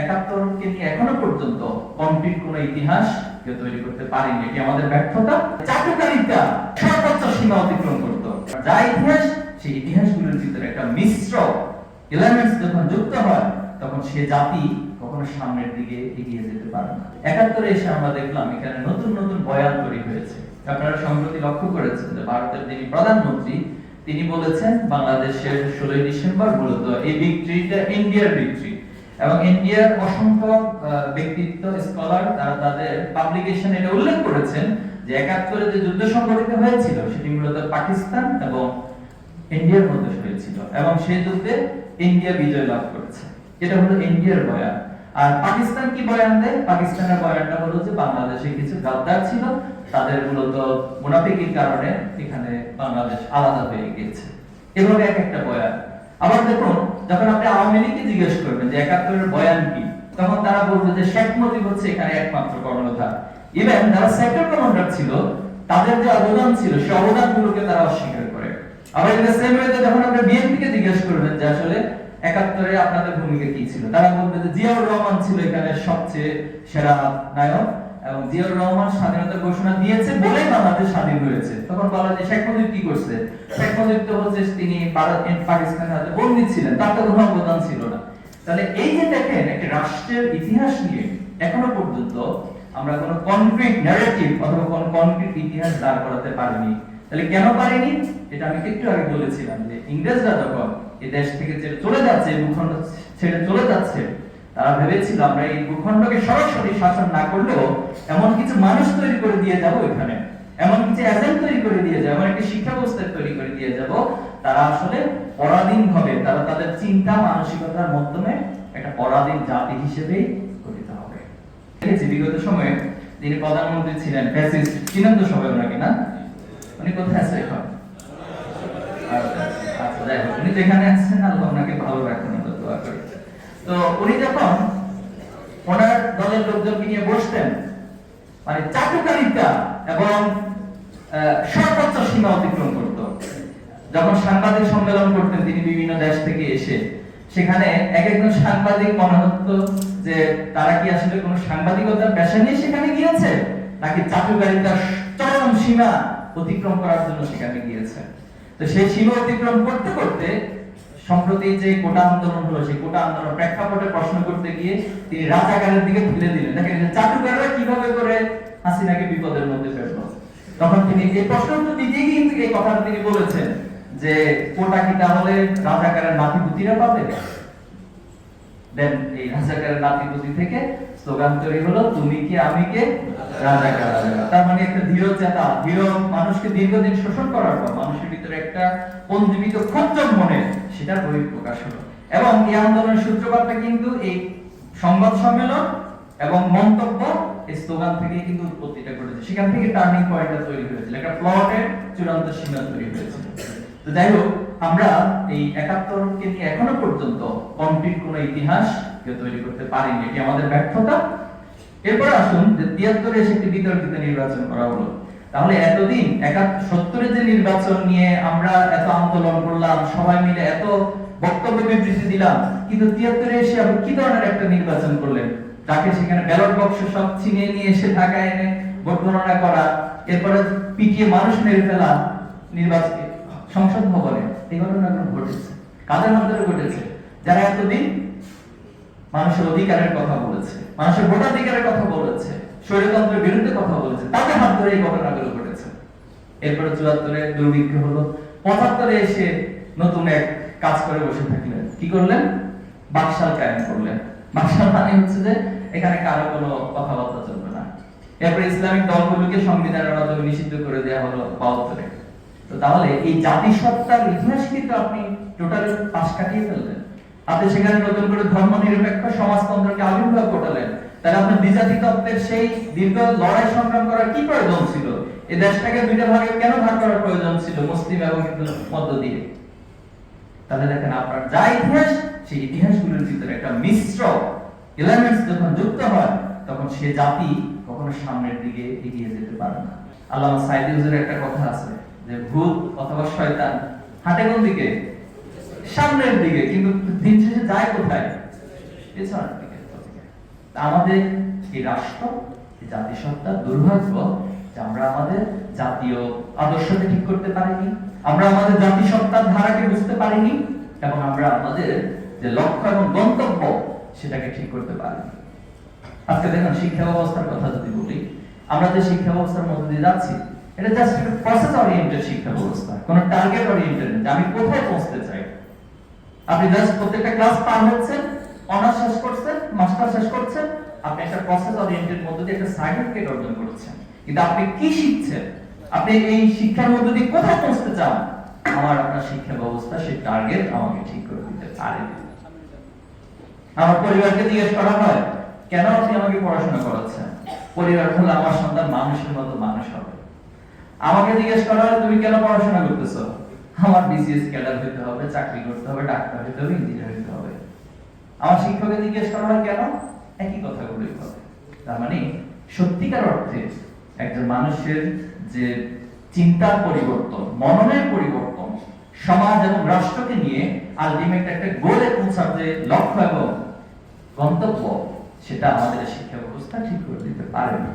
একাত্তরকে নিয়ে এখনও পর্যন্ত কমপ্লিট কোন ইতিহাস কেউ তৈরি করতে পারেনি। এটি আমাদের ব্যর্থতা চাটুকারিতা সর্বোচ্চ সীমা অতিক্রম করত। যা ইতিহাস, সেই ইতিহাসগুলোর ভিতরে একটা মিশ্র এলিমেন্টস যখন যুক্ত হয়, তখন সে জাতি কখনো সামনের দিকে এগিয়ে যেতে পারে না। একাত্তরে এসে আমরা দেখলাম, এখানে নতুন নতুন বয়ান তৈরি হয়েছে। আপনারা সম্প্রতি লক্ষ্য করেছেন যে ভারতের যিনি প্রধানমন্ত্রী, তিনি বলেছেন, বাংলাদেশের ষোলোই ডিসেম্বর মূলত এই ভিক্টরিটা ইন্ডিয়ার ভিক্টরি এবং ইন্ডিয়ার অসংখ্য ব্যক্তিত্ব, স্কলার, তারা তাদের পাবলিকেশন এটা উল্লেখ করেছেন যে একাত্তরে যে যুদ্ধ সংঘটিত হয়েছিল, সেটি মূলত পাকিস্তান এবং ইন্ডিয়ার মধ্যে হয়েছিল এবং সেই যুদ্ধে ইন্ডিয়া বিজয় লাভ করেছে। এটা হলো ইন্ডিয়ার বয়ান। আর পাকিস্তান কি বয়ান দেয়? পাকিস্তানের বয়ানটা হলো যে বাংলাদেশে কিছু গাদ্দার ছিল, তাদের মূলত মুনাফিকির কারণে এখানে বাংলাদেশ আলাদা হয়ে গিয়েছে। এভাবে এক একটা বয়ান। আবার দেখুন যখন আপনি আওয়ামী লীগকে জিজ্ঞেস করবেন যে একাত্তরের বয়ান কি, তখন তারা বলবে যে শেখ মুজিব হচ্ছে এখানে একমাত্র কর্ণধার। ইভেন যারা সেক্টর কমান্ডার ছিল, তাদের যে অবদান ছিল সেই অবদানগুলোকে তারা অস্বীকার করে। আবার ইন দ্য সেম ওয়েতে যখন আপনি বিএনপিকে জিজ্ঞেস করবেন যে আসলে একাত্তরে আপনাদের ভূমিকা কি ছিল, তারা বলবে যে জিয়াউর রহমান ছিল এখানে সবচেয়ে সেরা নায়ক। এবং জিয়াউর রহমান স্বাধীনতা ঘোষণা দিয়েছে বলেই বাংলাদেশ স্বাধীন হয়েছে। তখন শেখ মুজিব কি করছে? শেখ মুজিব তো হচ্ছে তিনি পাকিস্তানের বন্দী ছিলেন, তার তো কোনো অবদান ছিল না। তাহলে এই যে দেখেন, একটা রাষ্ট্রের ইতিহাস নিয়ে এখনও পর্যন্ত আমরা কোনো কনক্রিট ন্যারেটিভ অথবা কোনো কনক্রিট ইতিহাস দাঁড় করাতে পারিনি। তাহলে কেন পারিনি? এটা আমি একটু আগে বলেছিলাম যে ইংরেজরা যখন এই দেশ থেকে চলে যাচ্ছে, ভূখণ্ড ছেড়ে চলে যাচ্ছে তারা ভেবেছিল আমরা এই ভূখণ্ডকে সরাসরি শাসন না করলেও এমন কিছু মানুষ তৈরি করে দিয়ে যাব এখানে। এমন কিছু এজেন্ট তৈরি করে দিয়ে যাব এমন একটি শিক্ষা ব্যবস্থা তৈরি করে দিয়ে যাব। তারা আসলে পরাধীন হবে। তারা তাদের চিন্তা মানসিকতার মাধ্যমে একটা পরাধীন জাতি হিসেবেই গঠিত হবে। বিগত সময়ে যিনি প্রধানমন্ত্রী ছিলেন ফ্যাসিস্ট চিনেন তো সবাই ওনাকে না? উনি কোথায় আছে এখন? আচ্ছা, আচ্ছা, উনি যেখানে আছেন আল্লাহ ওনাকে ভালো রাখুন দোয়া করি তো উনি যখন ওনার দলের লোকজনকে নিয়ে বসতেন মানে চাটুকারিতা এবং সর্বোচ্চ সীমা অতিক্রম করত। যখন সাংবাদিক সম্মেলন করতেন তিনি বিভিন্ন দেশ থেকে এসে, সেখানে এক একজন সাংবাদিক মনে হতো যে তারা কি আসলে কোনো সাংবাদিকতার পেশা নিয়ে সেখানে গিয়েছে, নাকি চাটুকারিতার চরম সীমা অতিক্রম করার জন্য সেখানে গিয়েছে? তো সেই সীমা অতিক্রম করতে করতে সম্প্রতি যে কোটা আন্দোলন হলো, সেই কোটা আন্দোলন প্রেক্ষাপটে প্রশ্ন করতে গিয়ে তিনি রাজাকারের দিকে তুলে দিলেন। দেখেন চাটুকাররা কীভাবে করে হাসিনাকে বিপদের মধ্যে ফেলল? তখন তিনি এই প্রশ্ন তো দিতে কিন্তু এই কথাটা তিনি বলেছেন যে কোটা কি তাহলে রাজাকারের নাতি পুতিরা পাবে? দেন এই রাজাকারের নাতিপুতি থেকে স্লোগান তৈরি হলো, তুমি কি আমি কে? রাজাকার। তার মানে একটা ধীর চেতা, ধীর মানুষকে দীর্ঘদিন শোষণ করার পর মানুষের ভিতরে একটা পঞ্জীবিত ক্ষোভ মনে, সেটার বহিঃপ্রকাশ হলো। এবং এই আন্দোলনের সূত্রপাতটা কিন্তু এই সংবাদ সম্মেলন এবং মন্তব্য, এই স্লোগান থেকে কিন্তু উৎপত্তিটা ঘটেছে। সেখান থেকে টার্নিং পয়েন্টটা তৈরি হয়েছিল। একটা প্লটের চূড়ান্ত সীমা তৈরি হয়েছিল। তো যাই হোক আমরা এই একাত্তরকে নিয়ে এখনও পর্যন্ত কমপ্লিট কোনো ইতিহাস কেউ তৈরি করতে পারিনি। এটি আমাদের ব্যর্থতা। এরপর আসুন যে তিয়াত্তরে এসে একটি বিতর্কিত নির্বাচন করা হলো। তাহলে এতদিন সত্তরে যে নির্বাচন নিয়ে আমরা এত আন্দোলন করলাম, সবাই মিলে এত বক্তব্য বিবৃতি দিলাম, কিন্তু তিয়াত্তরে এসে আপনি কি ধরনের একটা নির্বাচন করলেন? তাকে সেখানে ব্যালট বক্স সব ছিনিয়ে নিয়ে এসে ঢাকায় এনে ভোট গণনা করা, এরপরে পিটিয়ে মানুষ মেরে ফেলা, নির্বাচন সংসদ ভবনে। এই ঘটনাগুলো ঘটেছে? কাদের মাধ্যমে ঘটেছে? যারা এতদিন মানুষের অধিকারের কথা বলেছে, মানুষের ভোটাধিকারের কথা বলেছে, স্বৈরতন্ত্রের বিরুদ্ধে কথা বলেছে, তাদের হাত ধরে এই ঘটনাগুলো ঘটেছে। এরপরে চুয়াত্তরে দুর্ভিক্ষ হলো। পঁচাত্তরে এসে নতুন এক কাজ করে বসে থাকলেন। কি করলেন? বাকশাল কায়েম করলেন। বাকশাল মানে হচ্ছে যে এখানে কারও কোনো কথাবার্তা চলবে না। এরপরে ইসলামিক দলগুলোকে সংবিধানের মাধ্যমে নিষিদ্ধ করে দেওয়া হলো বাহাত্তরে। তো তাহলে এই জাতিসত্তার ইতিহাস কিন্তু আপনি টোটালি পাশ কাটিয়ে ফেললেন। আপনি সেখানে নতুন করে ধর্ম নিরপেক্ষ সমাজতন্ত্রকে আবির্ভাব ঘটালেন। তাহলে আপনার দ্বিজাতি তত্ত্বের সেই দীর্ঘ লড়াই সংগ্রাম করার কি প্রয়োজন ছিল? এই দেশটাকে দুইটা ভাগে কেন ভাগ করার প্রয়োজন ছিল মুসলিম এবং হিন্দু মধ্য দিয়ে? তাহলে দেখেন আপনার যা ইতিহাস, সেই ইতিহাসগুলোর ভিতরে একটা মিশ্র এলিমেন্টস যখন যুক্ত হয়, তখন সে জাতি কখনো সামনের দিকে এগিয়ে যেতে পারে না। আল্লামা সাইদি হুজুরের একটা কথা আছে যে ভূত অথবা শয়তান হাঁটে কোন দিকে? সামনের দিকে। কিন্তু দিন শেষে যায় কোথায়? পেছনের দিকে আমাদের এই রাষ্ট্র, এই জাতিসত্তা, দুর্ভাগ্য যে আমরা আমাদের জাতীয় আদর্শকে ঠিক করতে পারিনি, আমরা আমাদের জাতিসত্তার ধারাকে বুঝতে পারিনি, এবং আমরা আমাদের যে লক্ষ্য এবং গন্তব্য সেটাকে ঠিক করতে পারিনি। আজকে দেখুন, শিক্ষা ব্যবস্থার কথা যদি বলি, আমরা যে শিক্ষা ব্যবস্থার মধ্যে দিয়ে যাচ্ছি এটা জাস্ট একটা প্রসেস ওরিয়েন্টেড শিক্ষা ব্যবস্থা, কোন টার্গেট ওরিয়েন্টেড না আমি কোথায় পৌঁছতে চাই। আপনি জাস্ট প্রত্যেকটা ক্লাস পার হচ্ছেন অনার্স শেষ করছেন মাস্টার শেষ করছেন, আপনি একটা প্রসেস ওরিয়েন্টেড মধ্যে দিয়ে একটা সার্টিফিকেট অর্জন করছেন। কিন্তু আপনি কি শিখছেন? আপনি এই শিক্ষার মধ্যে দিয়ে কোথায় পৌঁছতে চান? আমার আপনার শিক্ষা ব্যবস্থা, সেই টার্গেট আমাকে ঠিক করে দিতে পারে। আমার পরিবারকে জিজ্ঞেস করা হয়, কেন আপনি আমাকে পড়াশোনা করাচ্ছেন? পরিবার হলো আমার সন্তান মানুষের মতো মানুষ হবে। আমাকে জিজ্ঞেস করা হয়, তুমি কেন পড়াশোনা করতেছো? আমার বিসিএস ক্যাডার হইতে হবে, চাকরি করতে হবে, ডাক্তার হইতে হবে ইঞ্জিনিয়ার হইতে হবে। আমার শিক্ষককে জিজ্ঞেস করা হয়, কেন? একই কথাগুলোই বলে তার মানে সত্যিকার অর্থে একজন মানুষের যে চিন্তার পরিবর্তন, মননের পরিবর্তন, সমাজ এবং রাষ্ট্রকে নিয়ে আলটিমেট একটা গোলে পৌঁছার যে লক্ষ্য এবং গন্তব্য, সেটা আমাদের শিক্ষা ব্যবস্থা ঠিক করে দিতে পারে না।